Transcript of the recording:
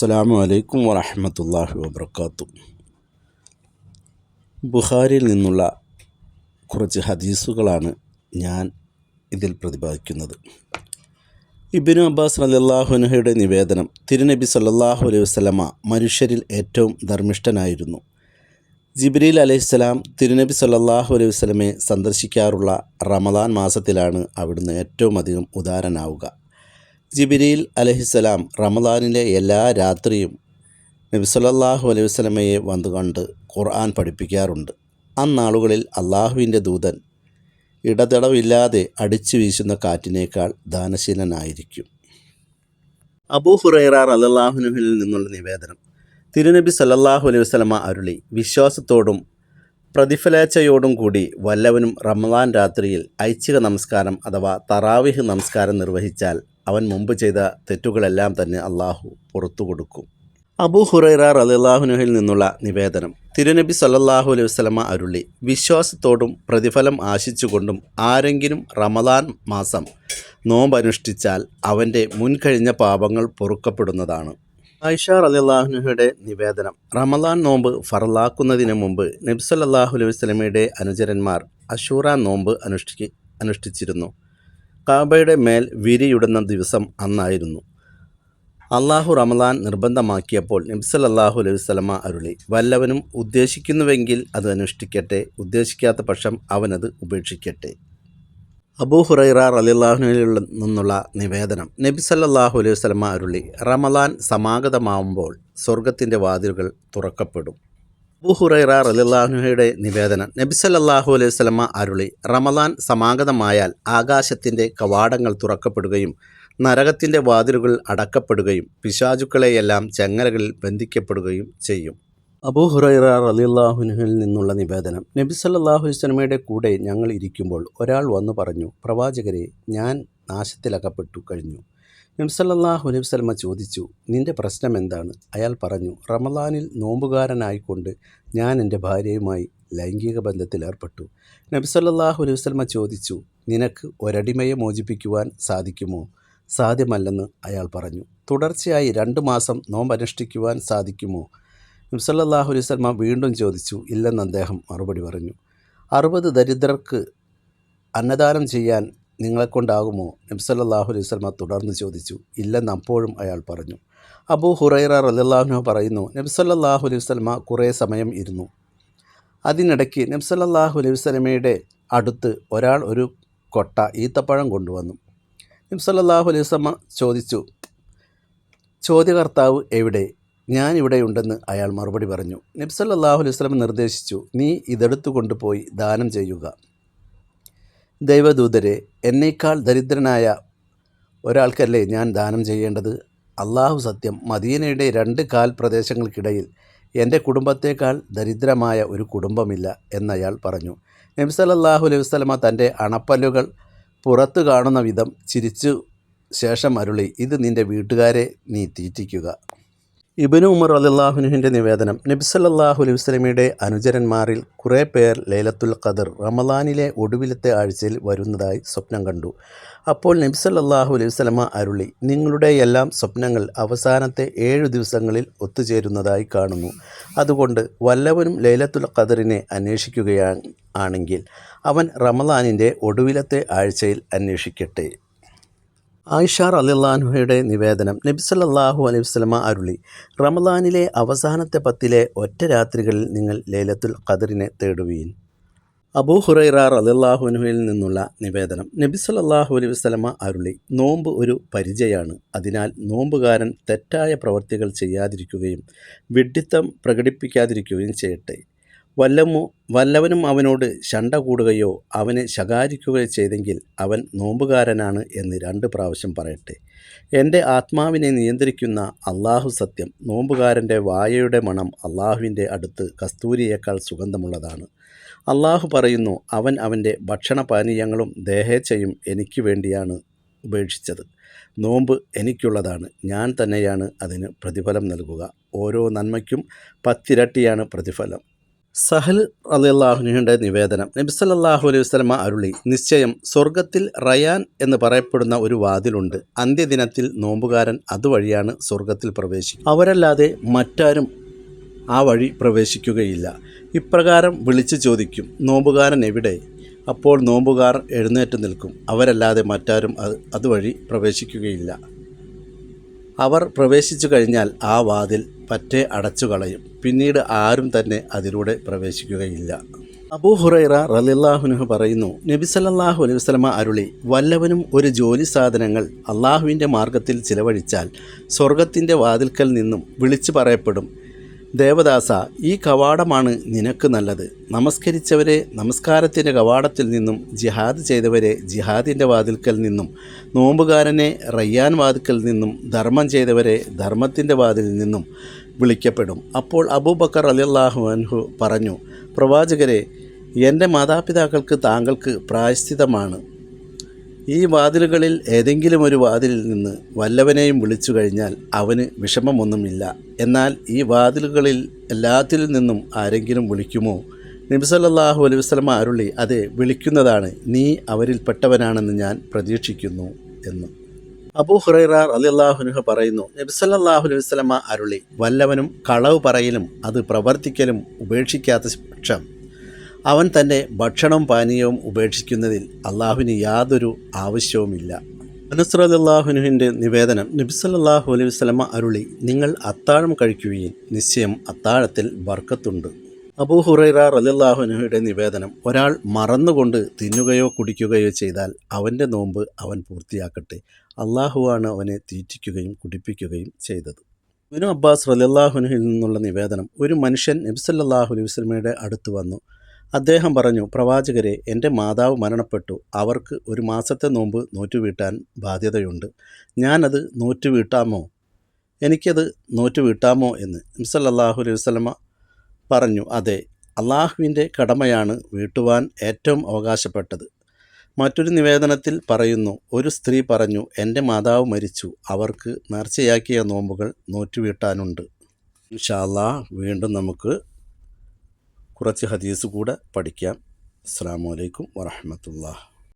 അസ്സലാമു അലൈക്കും വറഹമത്തല്ലാഹി വബർക്കാത്തു ബുഹാരിയിൽ നിന്നുള്ള കുറച്ച് ഹദീസുകളാണ് ഞാൻ ഇതിൽ പ്രതിപാദിക്കുന്നത്. ഇബിനു അബ്ബാസ് റലിയല്ലാഹുനഹയുടെ നിവേദനം തിരുനബി സല്ലാഹു അലൈഹി വസ്ലമ മനുഷ്യരിൽ ഏറ്റവും ധർമ്മിഷ്ഠനായിരുന്നു. ജിബ്രീൽ അലൈഹിസ്സലാം തിരുനബി സല്ലാഹു അലൈഹി വസ്ലമെ സന്ദർശിക്കാറുള്ള റമദാൻ മാസത്തിലാണ് അവിടുന്ന് ഏറ്റവും അധികം ഉദാരനാവുക. ജിബിരിയിൽ അലഹിസ്സലാം റമദാനിലെ എല്ലാ രാത്രിയും നബി സല്ലല്ലാഹു അലൈഹി വസല്ലമയെ വന്നുകൊണ്ട് ഖുർആൻ പഠിപ്പിക്കാറുണ്ട്. അന്നാളുകളിൽ അള്ളാഹുവിന്റെ ദൂതൻ ഇടതടവില്ലാതെ അടിച്ചു വീശുന്ന കാറ്റിനേക്കാൾ ദാനശീലനായിരിക്കും. അബൂ ഹുറൈറ റലല്ലാഹുനുഹിൽ നിന്നുള്ള നിവേദനം തിരുനബി സല്ലല്ലാഹു അലൈഹി വസല്ലമ അരുളി വിശ്വാസത്തോടും പ്രതിഫലേച്ഛയോടും കൂടി വല്ലവനും റമദാൻ രാത്രിയിൽ ഐച്ഛിക നമസ്കാരം അഥവാ തറാവിഹ് നമസ്കാരം നിർവഹിച്ചാൽ അവൻ മുമ്പ് ചെയ്ത തെറ്റുകളെല്ലാം തന്നെ അള്ളാഹു പുറത്തു കൊടുക്കും. അബൂ ഹുറൈറ റലിള്ളാഹുനുഹിൽ നിന്നുള്ള നിവേദനം. തിരുനബി സല്ലല്ലാഹു അലൈഹി വസ്ലമ അരുളി വിശ്വാസത്തോടും പ്രതിഫലം ആശിച്ചുകൊണ്ടും ആരെങ്കിലും റമദാൻ മാസം നോമ്പനുഷ്ഠിച്ചാൽ അവന്റെ മുൻകഴിഞ്ഞ പാപങ്ങൾ പൊറുക്കപ്പെടുന്നതാണ്. ആയിഷ റലിള്ളാഹുനുഹയുടെ നിവേദനം. റമദാൻ നോമ്പ് ഫറലാക്കുന്നതിന് മുമ്പ് നബി സല്ലല്ലാഹു അലൈഹി വസ്ലമയുടെ അനുചരന്മാർ അഷൂറ നോമ്പ് അനുഷ്ഠിക്ക് അനുഷ്ഠിച്ചിരുന്നു. കാബയുടെ മേൽ വിരിയിടുന്ന ദിവസം അന്നായിരുന്നു. അള്ളാഹു റമദാൻ നിർബന്ധമാക്കിയപ്പോൾ നബ്സലല്ലാഹു അലൈഹി സ്വലമ അരുളി വല്ലവനും ഉദ്ദേശിക്കുന്നുവെങ്കിൽ അത് അനുഷ്ഠിക്കട്ടെ ഉദ്ദേശിക്കാത്ത പക്ഷം അവനത് ഉപേക്ഷിക്കട്ടെ. അബൂ ഹുറൈറ റലിള്ളാഹുനിൽ നിന്നുള്ള നിവേദനം. നബി സല്ലല്ലാഹു അലൈഹി വസ്ലമ അരുളി റമദാൻ സമാഗതമാവുമ്പോൾ സ്വർഗത്തിന്റെ വാതിലുകൾ തുറക്കപ്പെടും. അബൂ ഹുറൈറ റലിള്ളാഹുഹയുടെ നിവേദനം നബി സല്ലല്ലാഹു അലൈഹി വസല്ലമ അരുളി റമദാൻ സമാഗതമായാൽ ആകാശത്തിന്റെ കവാടങ്ങൾ തുറക്കപ്പെടുകയും നരകത്തിന്റെ വാതിലുകൾ അടക്കപ്പെടുകയും പിശാചുക്കളെയെല്ലാം ചങ്ങലകളിൽ ബന്ധിക്കപ്പെടുകയും ചെയ്യും. അബൂ ഹുറൈറ റലിള്ളാഹുനുഹിൽ നിന്നുള്ള നിവേദനം നബി സല്ലല്ലാഹു അലൈഹി വസല്ലമയുടെ കൂടെ ഞങ്ങൾ ഇരിക്കുമ്പോൾ ഒരാൾ വന്നു പറഞ്ഞു പ്രവാചകരെ ഞാൻ നാശത്തിലകപ്പെട്ടു കഴിഞ്ഞു. നബ്സല്ലാഹു അലൈഹി വസ്ലമ ചോദിച്ചു നിന്റെ പ്രശ്നം എന്താണ്? അയാൾ പറഞ്ഞു റമദാനിൽ നോമ്പുകാരനായിക്കൊണ്ട് ഞാൻ എന്റെ ഭാര്യയുമായി ലൈംഗിക ബന്ധത്തിൽ ഏർപ്പെട്ടു. നബ്സല്ലാഹു അലൈഹി വസ്ലമ ചോദിച്ചു നിനക്ക് ഒരടിമയെ മോചിപ്പിക്കുവാൻ സാധിക്കുമോ? സാധ്യമല്ലെന്ന് അയാൾ പറഞ്ഞു തുടർച്ചയായി രണ്ട് മാസം നോമ്പനുഷ്ഠിക്കുവാൻ സാധിക്കുമോ? നബ്സല്ലാഹു അലൈഹി വസ്ലമ വീണ്ടും ചോദിച്ചു ഇല്ലെന്ന് അദ്ദേഹം മറുപടി പറഞ്ഞു അറുപത് ദരിദ്രർക്ക് അന്നദാനം ചെയ്യാൻ നിങ്ങളെക്കൊണ്ടാകുമോ? നബ്സല്ലാഹു അലൈഹി സ്വലമ തുടർന്ന് ചോദിച്ചു. ഇല്ലെന്ന് അപ്പോഴും അയാൾ പറഞ്ഞു. അബൂ ഹുറൈറ റലിള്ളാഹുന പറയുന്നു നബ്സല്ലാഹു അലൈഹി സ്വലമ കുറേ സമയം ഇരുന്നു. അതിനിടയ്ക്ക് നബ്സല്ലാഹു അലൈഹി സ്വലമയുടെ അടുത്ത് ഒരാൾ ഒരു കൊട്ട ഈത്തപ്പഴം കൊണ്ടുവന്നു. നബ്സല്ലാഹു അലൈഹി സ്വലമ ചോദിച്ചു ചോദ്യകർത്താവ് എവിടെ? ഞാൻ ഇവിടെയുണ്ടെന്ന് അയാൾ മറുപടി പറഞ്ഞു. നബ്സല്ലാഹു അലൈഹി സ്വലം നിർദ്ദേശിച്ചു നീ ഇതെടുത്തു കൊണ്ടുപോയി ദാനം ചെയ്യുക. ദൈവദൂതരെ എന്നേക്കാൾ ദരിദ്രനായ ഒരാൾക്കല്ലേ ഞാൻ ദാനം ചെയ്യേണ്ടത്? അള്ളാഹു സത്യം മദീനയുടെ രണ്ട് കാൽ പ്രദേശങ്ങൾക്കിടയിൽ എന്റെ കുടുംബത്തേക്കാൾ ദരിദ്രമായ ഒരു കുടുംബമില്ല എന്നയാൾ പറഞ്ഞു. നബി സല്ലല്ലാഹു അലൈഹി വസല്ലമ തന്റെ അണപ്പല്ലുകൾ പുറത്തു കാണുന്ന വിധം ചിരിച്ചു ശേഷം അരുളി ഇത് നിന്റെ വീട്ടുകാരെ നീ തീറ്റിക്കുക. ഇബനു ഉമർ അല്ലാഹുനുഹിന്റെ നിവേദനം നബിസല്ലാഹു അലൈഹി വസ്ലമിയുടെ അനുചരന്മാരിൽ കുറേ പേർ ലൈലത്തുൽ ഖദർ റമദാനിലെ ഒടുവിലത്തെ ആഴ്ചയിൽ വരുന്നതായി സ്വപ്നം കണ്ടു. അപ്പോൾ നബിസല്ലാഹു അലൈഹി വസ്ലമ അരുളി നിങ്ങളുടെ എല്ലാം സ്വപ്നങ്ങൾ അവസാനത്തെ ഏഴു ദിവസങ്ങളിൽ ഒത്തുചേരുന്നതായി കാണുന്നു. അതുകൊണ്ട് വല്ലവനും ലൈലത്തുൽ ഖദറിനെ അന്വേഷിക്കുകയാണെങ്കിൽ അവൻ റമദാനിന്റെ ഒടുവിലത്തെ ആഴ്ചയിൽ അന്വേഷിക്കട്ടെ. ആയിഷാർ അലിള്ളാൻഹയുടെ നിവേദനം നബി സല്ലല്ലാഹു അലൈഹി വസല്ലമ അരുളി. റമദാനിലെ അവസാനത്തെ പത്തിലെ ഒറ്റ രാത്രികളിൽ നിങ്ങൾ ലൈലത്തുൽ ഖദറിനെ തേടുവീൻ. അബൂ ഹുറൈറാർ അലിള്ളാഹുനുഹയിൽ നിന്നുള്ള നിവേദനം നബി സല്ലല്ലാഹു അലൈഹി വസല്ലമ അരുളി. നോമ്പ് ഒരു പരിചയമാണ് അതിനാൽ നോമ്പുകാരൻ തെറ്റായ പ്രവൃത്തികൾ ചെയ്യാതിരിക്കുകയും വിഡ്ഢിത്തം പ്രകടിപ്പിക്കാതിരിക്കുകയും ചെയ്യട്ടെ. വല്ലമു വല്ലവനും അവനോട് ശണ്ട കൂടുകയോ അവനെ ശകാരിക്കുകയോ ചെയ്തെങ്കിൽ അവൻ നോമ്പുകാരനാണ് എന്ന് രണ്ട് പ്രാവശ്യം പറയട്ടെ. എന്റെ ആത്മാവിനെ നിയന്ത്രിക്കുന്ന അള്ളാഹു സത്യം നോമ്പുകാരന്റെ വായയുടെ മണം അള്ളാഹുവിന്റെ അടുത്ത് കസ്തൂരിയേക്കാൾ സുഗന്ധമുള്ളതാണ്. അള്ളാഹു പറയുന്നു അവൻ അവന്റെ ഭക്ഷണപാനീയങ്ങളും ദേഹേച്ഛയും എനിക്ക് വേണ്ടിയാണ് ഉപേക്ഷിച്ചത്. നോമ്പ് എനിക്കുള്ളതാണ് ഞാൻ തന്നെയാണ് അതിന് പ്രതിഫലം നൽകുക. ഓരോ നന്മയ്ക്കും പത്തിരട്ടിയാണ് പ്രതിഫലം. സഹൽ അലിയല്ലാഹുനുഹിന്റെ നിവേദനം. നബി സല്ലല്ലാഹു അലൈഹി വസ്ലമ അരുളി നിശ്ചയം സ്വർഗത്തിൽ റയാൻ എന്ന് പറയപ്പെടുന്ന ഒരു വാതിലുണ്ട്. അന്ത്യദിനത്തിൽ നോമ്പുകാരൻ അതുവഴിയാണ് സ്വർഗത്തിൽ പ്രവേശിക്കുക. അവരല്ലാതെ മറ്റാരും ആ വഴി പ്രവേശിക്കുകയില്ല. ഇപ്രകാരം വിളിച്ചു ചോദിക്കും നോമ്പുകാരൻ എവിടെ? അപ്പോൾ നോമ്പുകാർ എഴുന്നേറ്റ് നിൽക്കും. അവരല്ലാതെ മറ്റാരും അത് അതുവഴി പ്രവേശിക്കുകയില്ല. അവർ പ്രവേശിച്ചു കഴിഞ്ഞാൽ ആ വാതിൽ പറ്റെ അടച്ചു കളയും. പിന്നീട് ആരും തന്നെ അതിലൂടെ പ്രവേശിക്കുകയില്ല. അബൂ ഹുറൈറ റലില്ലാഹുനുഹ് പറയുന്നു നബി സല്ലല്ലാഹു അലൈഹി വസല്ലമ അരുളി വല്ലവനും ഒരു ജോലി സാധനങ്ങൾ അള്ളാഹുവിന്റെ മാർഗത്തിൽ ചിലവഴിച്ചാൽ സ്വർഗത്തിന്റെ വാതിൽക്കൽ നിന്നും വിളിച്ചു പറയപ്പെടും. ദേവദാസ ഈ കവാടമാണ് നിനക്ക് നല്ലത്. നമസ്കരിച്ചവരെ നമസ്കാരത്തിന്റെ കവാടത്തിൽ നിന്നും ജിഹാദ് ചെയ്തവരെ ജിഹാദിന്റെ വാതിൽക്കൽ നിന്നും നോമ്പുകാരനെ റയ്യാൻ വാതിൽക്കൽ നിന്നും ധർമ്മം ചെയ്തവരെ ധർമ്മത്തിന്റെ വാതിലിൽ നിന്നും വിളിക്കപ്പെടും. അപ്പോൾ അബൂബക്കർ അലിയല്ലാഹു അൻഹു പറഞ്ഞു പ്രവാചകരെ എന്റെ മാതാപിതാക്കൾക്ക് താങ്കൾക്ക് പ്രായശ്ചിതമാണ് ഈ വാതിലുകളിൽ ഏതെങ്കിലും ഒരു വാതിലിൽ നിന്ന് വല്ലവനെയും വിളിച്ചു കഴിഞ്ഞാൽ അവന് വിഷമമൊന്നുമില്ല. എന്നാൽ ഈ വാതിലുകളിൽ എല്ലാത്തിൽ നിന്നും ആരെങ്കിലും വിളിക്കുമോ? നബിസല്ലാഹു അലൈഹി വസ്ലമ അരുളി അതെ വിളിക്കുന്നതാണ്. നീ അവരിൽപ്പെട്ടവനാണെന്ന് ഞാൻ പ്രതീക്ഷിക്കുന്നു എന്ന്. അബൂ ഹുറൈറ അലിയല്ലാഹുനുഹ പറയുന്നു നബിസല്ലാഹു അലൈഹി വസ്ലമ അരുളി വല്ലവനും കളവ് പറയലും അത് പ്രവർത്തിക്കലും ഉപേക്ഷിക്കാത്ത പക്ഷം അവൻ തന്റെ ഭക്ഷണവും പാനീയവും ഉപേക്ഷിക്കുന്നതിൽ അള്ളാഹുവിന് യാതൊരു ആവശ്യവുമില്ല. അനസ്രല്ലാഹുനുഹിന്റെ നിവേദനം നബിസല്ലാഹു വസ്ലമ അരുളി നിങ്ങൾ അത്താഴം കഴിക്കുകയും നിശ്ചയം അത്താഴത്തിൽ ബർക്കത്തുണ്ട്. അബൂ ഹുറൈറ റലിള്ളാഹുനുഹയുടെ നിവേദനം ഒരാൾ മറന്നുകൊണ്ട് തിന്നുകയോ കുടിക്കുകയോ ചെയ്താൽ അവന്റെ നോമ്പ് അവൻ പൂർത്തിയാക്കട്ടെ. അള്ളാഹുവാണ് അവനെ തീറ്റിക്കുകയും കുടിപ്പിക്കുകയും ചെയ്തത്. ഇബിനു അബ്ബാസ് റലില്ലാഹുനുഹിൽ നിന്നുള്ള നിവേദനം ഒരു മനുഷ്യൻ നബിസല്ലാഹു അലൈഹി അടുത്ത് വന്നു. അദ്ദേഹം പറഞ്ഞു പ്രവാചകരെ എന്റെ മാതാവ് മരണപ്പെട്ടു. അവർക്ക് ഒരു മാസത്തെ നോമ്പ് നോറ്റുവീട്ടാൻ ബാധ്യതയുണ്ട്. ഞാനത് നോറ്റുവീട്ടാമോ? എനിക്കത് നോറ്റുവീട്ടാമോ? എന്ന് നബ്സല്ലാഹു അലൈഹി വസ്ലമ പറഞ്ഞു അതെ അള്ളാഹുവിന്റെ കടമയാണ് വീട്ടുവാൻ ഏറ്റവും അവകാശപ്പെട്ടത്. മറ്റൊരു നിവേദനത്തിൽ പറയുന്നു ഒരു സ്ത്രീ പറഞ്ഞു എന്റെ മാതാവ് മരിച്ചു അവർക്ക് നേർച്ചയാക്കിയ നോമ്പുകൾ നോറ്റുവീട്ടാനുണ്ട്. ഇൻഷാല്ലാ വീണ്ടും നമുക്ക് കുറച്ച് ഹദീസ് കൂടെ പഠിക്കാം. അസ്സാം വലൈക്കും വറഹമത്തുള്ള